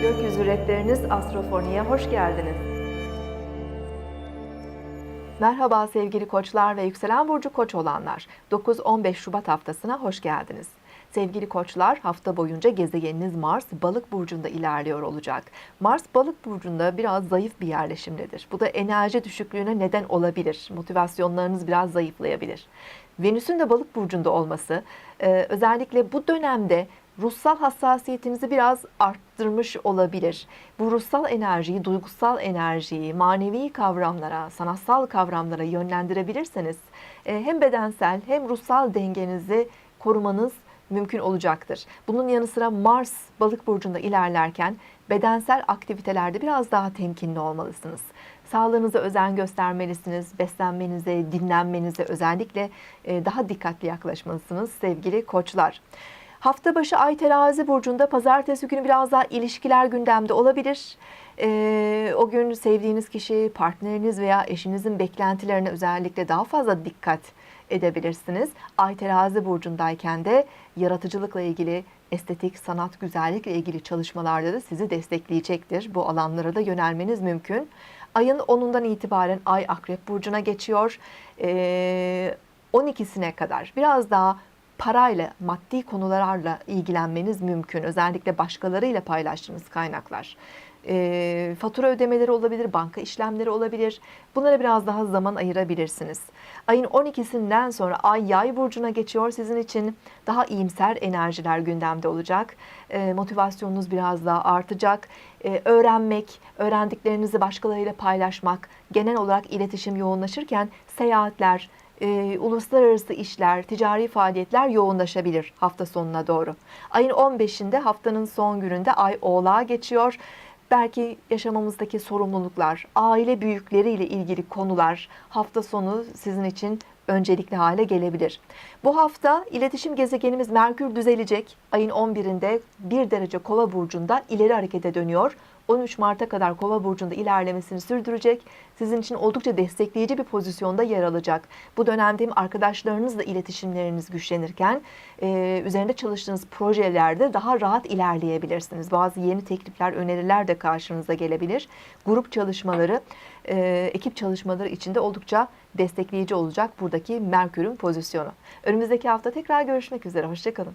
Rehberiniz Astrofoni'ye hoş geldiniz. Merhaba sevgili koçlar ve yükselen burcu koç olanlar. 9-15 Şubat haftasına hoş geldiniz. Sevgili koçlar hafta boyunca gezegeniniz Mars balık burcunda ilerliyor olacak. Mars balık burcunda biraz zayıf bir yerleşimdedir. Bu da enerji düşüklüğüne neden olabilir. Motivasyonlarınız biraz zayıflayabilir. Venüs'ün de balık burcunda olması e, özellikle bu dönemde ruhsal hassasiyetinizi biraz arttırmış olabilir. Bu ruhsal enerjiyi, duygusal enerjiyi, manevi kavramlara, sanatsal kavramlara yönlendirebilirseniz e, hem bedensel hem ruhsal dengenizi korumanız mümkün olacaktır. Bunun yanı sıra Mars balık burcunda ilerlerken bedensel aktivitelerde biraz daha temkinli olmalısınız. Sağlığınıza özen göstermelisiniz, beslenmenize, dinlenmenize özellikle e, daha dikkatli yaklaşmalısınız sevgili koçlar. Hafta başı Ay terazi burcunda pazartesi günü biraz daha ilişkiler gündemde olabilir. Ee, o gün sevdiğiniz kişi, partneriniz veya eşinizin beklentilerine özellikle daha fazla dikkat edebilirsiniz. Ay terazi burcundayken de yaratıcılıkla ilgili estetik, sanat, güzellikle ilgili çalışmalarda da sizi destekleyecektir. Bu alanlara da yönelmeniz mümkün. Ayın 10'undan itibaren Ay Akrep Burcu'na geçiyor. Ee, 12'sine kadar biraz daha parayla, maddi konularla ilgilenmeniz mümkün. Özellikle başkalarıyla paylaştığınız kaynaklar. E, fatura ödemeleri olabilir, banka işlemleri olabilir. Bunlara biraz daha zaman ayırabilirsiniz. Ayın 12'sinden sonra Ay Yay burcuna geçiyor. Sizin için daha iyimser enerjiler gündemde olacak. E, motivasyonunuz biraz daha artacak. E, öğrenmek, öğrendiklerinizi başkalarıyla paylaşmak, genel olarak iletişim yoğunlaşırken seyahatler, e, uluslararası işler, ticari faaliyetler yoğunlaşabilir hafta sonuna doğru. Ayın 15'inde haftanın son gününde Ay Oğlağa geçiyor. Belki yaşamamızdaki sorumluluklar, aile büyükleriyle ilgili konular hafta sonu sizin için öncelikli hale gelebilir. Bu hafta iletişim gezegenimiz Merkür düzelecek. Ayın 11'inde 1 derece Kova burcunda ileri harekete dönüyor. 13 Mart'a kadar Kova burcunda ilerlemesini sürdürecek. Sizin için oldukça destekleyici bir pozisyonda yer alacak. Bu dönemde hem arkadaşlarınızla iletişimleriniz güçlenirken e, üzerinde çalıştığınız projelerde daha rahat ilerleyebilirsiniz. Bazı yeni teklifler, öneriler de karşınıza gelebilir. Grup çalışmaları, e, ekip çalışmaları içinde oldukça destekleyici olacak buradaki Merkür'ün pozisyonu. Önümüzdeki hafta tekrar görüşmek üzere. Hoşçakalın.